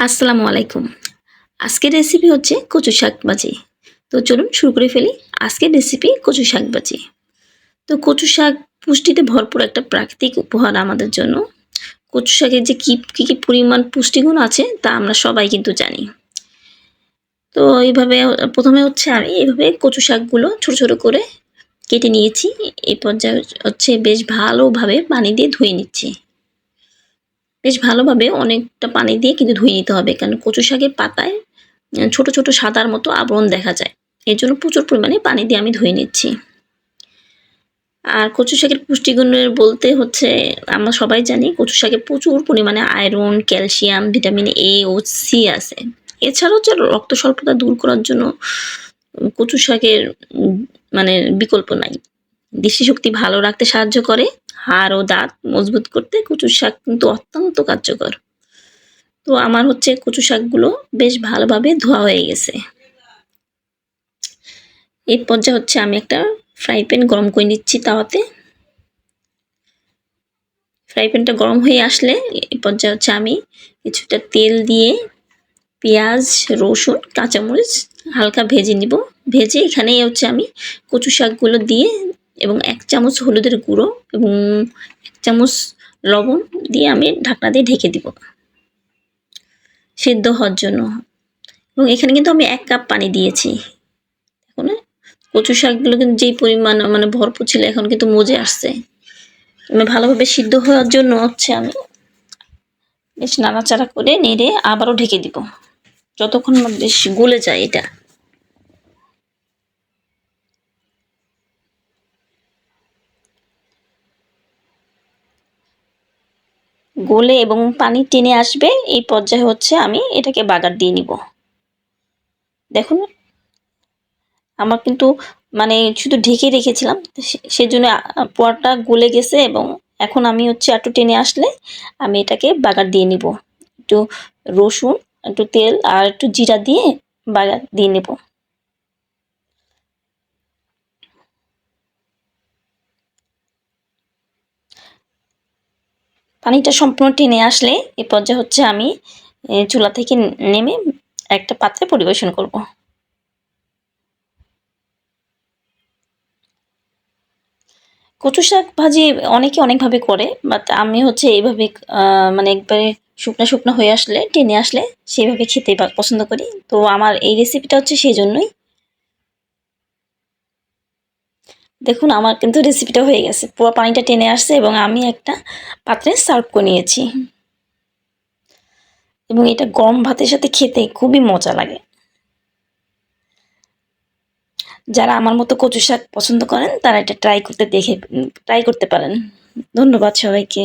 আসসালামু আলাইকুম। আজকের রেসিপি হচ্ছে কচু শাক ভাজি। তো চলুন শুরু করে ফেলি আজকের রেসিপি কচু শাক ভাজি। তো কচু শাক পুষ্টিতে ভরপুর একটা প্রাকৃতিক উপহার আমাদের জন্য। কচু শাকের যে কী কী কী পরিমাণ পুষ্টিগুণ আছে তা আমরা সবাই কিন্তু জানি। তো এইভাবে প্রথমে হচ্ছে আমি এইভাবে কচু শাকগুলো ছোট ছোট করে কেটে নিয়েছি। এই পর্যায়ে হচ্ছে বেশ ভালোভাবে পানি দিয়ে ধুয়ে নিচ্ছি। বেশ ভালোভাবে অনেকটা পানি দিয়ে কিন্তু ধুয়ে নিতে হবে। কারণ কচু শাকের পাতায় ছোট ছোট সাদার মতো আবরণ দেখা যায়। এর জন্য প্রচুর পরিমাণে পানি দিয়ে আমি ধুয়ে নিচ্ছি। আর কচু শাকের পুষ্টিগুণের বলতে হচ্ছে, আমরা সবাই জানি কচু শাকে প্রচুর পরিমাণে আয়রন ক্যালসিয়াম ভিটামিন এ ও সি আছে। এছাড়াও হচ্ছে রক্ত স্বল্পতা দূর করার জন্য কচু শাকের মানে বিকল্প নাই। দৃষ্টিশক্তি ভালো রাখতে সাহায্য করে। হাড় ও দাঁত মজবুত করতে কচু শাক কিন্তু অত্যন্ত কার্যকর। তো আমার হচ্ছে কচু শাকগুলো বেশ ভালোভাবে ধোয়া হয়ে গেছে। এই পর্যায়ে হচ্ছে আমি একটা ফ্রাই প্যান গরম করে নিচ্ছি তাওয়াতে। ফ্রাই প্যানটা গরম হয়ে আসলে এই পর্যায়ে হচ্ছে আমি কিছুটা তেল দিয়ে পেঁয়াজ, রসুন, কাঁচামরিচ হালকা ভেজে নিব। ভেজে এখানেই হচ্ছে আমি কচু শাকগুলো দিয়ে এবং এক চামচ হলুদের গুঁড়ো এবং এক চামচ লবণ দিয়ে আমি ঢাকনা দিয়ে ঢেকে দিব সিদ্ধ হওয়ার জন্য। এবং এখানে কিন্তু আমি এক কাপ পানি দিয়েছি। এখন কচু শাকগুলো কিন্তু যেই পরিমাণ মানে ভরপুর ছিল, এখন কিন্তু মজে আসছে। মানে ভালোভাবে সিদ্ধ হওয়ার জন্য হচ্ছে আমি বেশ নাড়াচাড়া করে নেড়ে আবারও ঢেকে দিব। যতক্ষণ বেশ গলে যায় এটা। গলে এবং পানি টেনে আসবে, এই পর্যায়ে হচ্ছে আমি এটাকে বাগার দিয়ে নিব। দেখুন, আমার কিন্তু মানে শুধু ঢেকে রেখেছিলাম সেজন্য পোয়াটা গলে গেছে এবং এখন আমি হচ্ছে একটু টেনে আসলে আমি এটাকে বাগার দিয়ে নিব। একটু রসুন, একটু তেল আর একটু জিরা দিয়ে বাগার দিয়ে নেব। পানিটা সম্পূর্ণ টেনে আসলে এ পর্যায়ে হচ্ছে আমি চুলা থেকে নেমে একটা পাত্রে পরিবেশন করব। কচু শাক ভাজি অনেকে অনেকভাবে করে বাট আমি হচ্ছে এইভাবে মানে একবারে শুকনো শুকনো হয়ে আসলে, টেনে আসলে সেইভাবে খেতে পছন্দ করি। তো আমার এই রেসিপিটা হচ্ছে সেই জন্যই। দেখুন, আমার কিন্তু রেসিপিটা হয়ে গেছে। পুরো পানিটা টেনে আসছে এবং আমি একটা পাত্রে সার্ভ করে নিয়েছি। এবং এটা গরম ভাতের সাথে খেতে খুবই মজা লাগে। যারা আমার মতো কচু শাক পছন্দ করেন, তারা এটা ট্রাই করতে দেখে ট্রাই করতে পারেন। ধন্যবাদ সবাইকে।